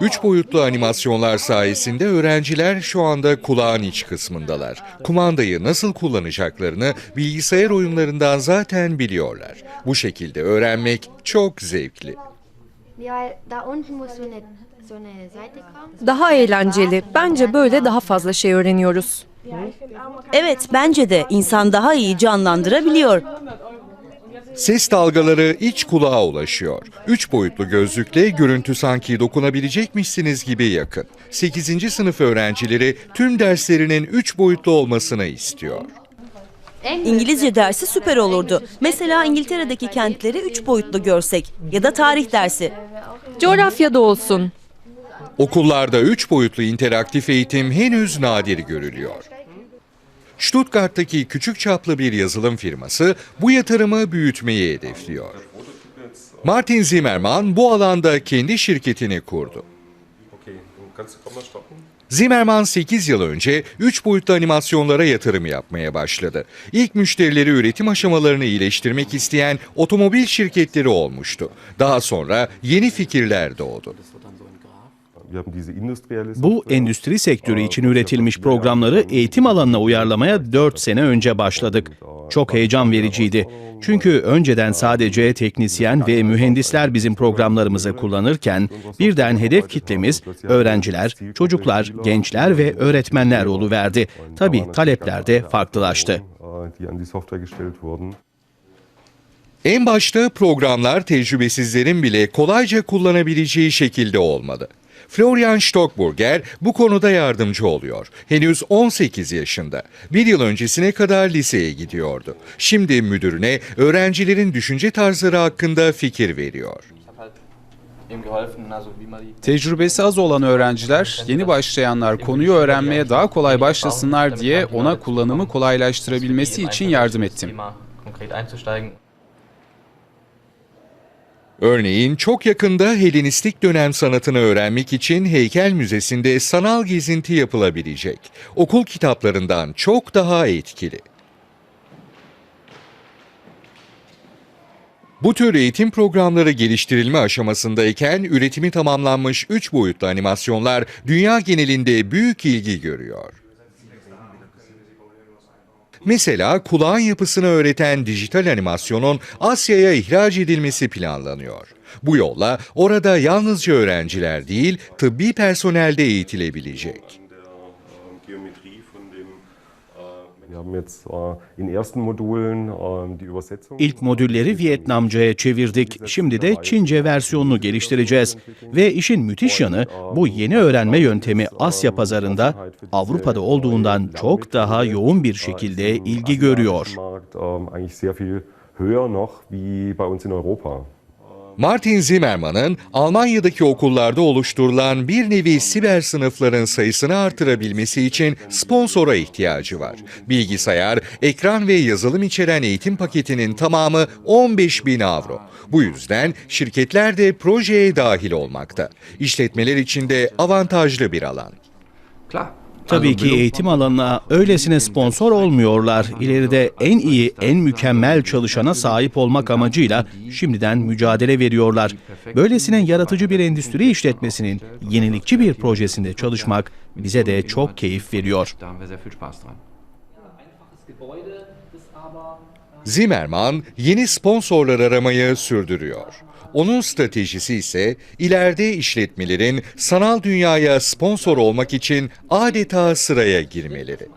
Üç boyutlu animasyonlar sayesinde öğrenciler şu anda kulağın iç kısmındalar. Kumandayı nasıl kullanacaklarını bilgisayar oyunlarından zaten biliyorlar. Bu şekilde öğrenmek çok zevkli. Daha eğlenceli. Bence böyle daha fazla şey öğreniyoruz. Evet bence de insan daha iyi canlandırabiliyor. Ses dalgaları iç kulağa ulaşıyor. Üç boyutlu gözlükle görüntü sanki dokunabilecekmişsiniz gibi yakın. 8. sınıf öğrencileri tüm derslerinin üç boyutlu olmasını istiyor. İngilizce dersi süper olurdu. Mesela İngiltere'deki kentleri üç boyutlu görsek ya da tarih dersi. Coğrafyada olsun. Okullarda üç boyutlu interaktif eğitim henüz nadir görülüyor. Stuttgart'taki küçük çaplı bir yazılım firması bu yatırımı büyütmeyi hedefliyor. Martin Zimmermann bu alanda kendi şirketini kurdu. Zimmerman 8 yıl önce 3 boyutlu animasyonlara yatırım yapmaya başladı. İlk müşterileri üretim aşamalarını iyileştirmek isteyen otomobil şirketleri olmuştu. Daha sonra yeni fikirler doğdu. Wir haben diese industrielle Bu endüstri sektörü için üretilmiş programları eğitim alanına uyarlamaya 4 sene önce başladık. Çok heyecan vericiydi. Çünkü önceden sadece teknisyen ve mühendisler bizim programlarımızı kullanırken birden hedef kitlemiz öğrenciler, çocuklar, gençler ve öğretmenler oluverdi. Tabii talepler de farklılaştı. En başta programlar tecrübesizlerin bile kolayca kullanabileceği şekilde olmalı. Florian Stockburger bu konuda yardımcı oluyor. Henüz 18 yaşında. Bir yıl öncesine kadar liseye gidiyordu. Şimdi müdürüne öğrencilerin düşünce tarzları hakkında fikir veriyor. Tecrübesi az olan öğrenciler, yeni başlayanlar konuyu öğrenmeye daha kolay başlasınlar diye ona kullanımı kolaylaştırabilmesi için yardım ettim. Örneğin çok yakında Helenistik dönem sanatını öğrenmek için Heykel Müzesi'nde sanal gezinti yapılabilecek. Okul kitaplarından çok daha etkili. Bu tür eğitim programları geliştirilme aşamasındayken üretimi tamamlanmış 3 boyutlu animasyonlar dünya genelinde büyük ilgi görüyor. Mesela kulağın yapısını öğreten dijital animasyonun Asya'ya ihraç edilmesi planlanıyor. Bu yolla orada yalnızca öğrenciler değil, tıbbi personel de eğitilebilecek. İlk modülleri Vietnamca'ya çevirdik. Şimdi de Çince versiyonunu geliştireceğiz. Ve işin müthiş yanı bu yeni öğrenme yöntemi Asya pazarında Avrupa'da olduğundan çok daha yoğun bir şekilde ilgi görüyor. Martin Zimmermann'ın Almanya'daki okullarda oluşturulan bir nevi siber sınıfların sayısını artırabilmesi için sponsora ihtiyacı var. Bilgisayar, ekran ve yazılım içeren eğitim paketinin tamamı 15 bin avro. Bu yüzden şirketler de projeye dahil olmakta. İşletmeler için de avantajlı bir alan. Klar. Tabii ki eğitim alanına öylesine sponsor olmuyorlar. İleride en iyi, en mükemmel çalışana sahip olmak amacıyla şimdiden mücadele veriyorlar. Böylesine yaratıcı bir endüstri işletmesinin yenilikçi bir projesinde çalışmak bize de çok keyif veriyor. Zimmerman yeni sponsorlar aramayı sürdürüyor. Onun stratejisi ise ileride işletmelerin sanal dünyaya sponsor olmak için adeta sıraya girmeleri.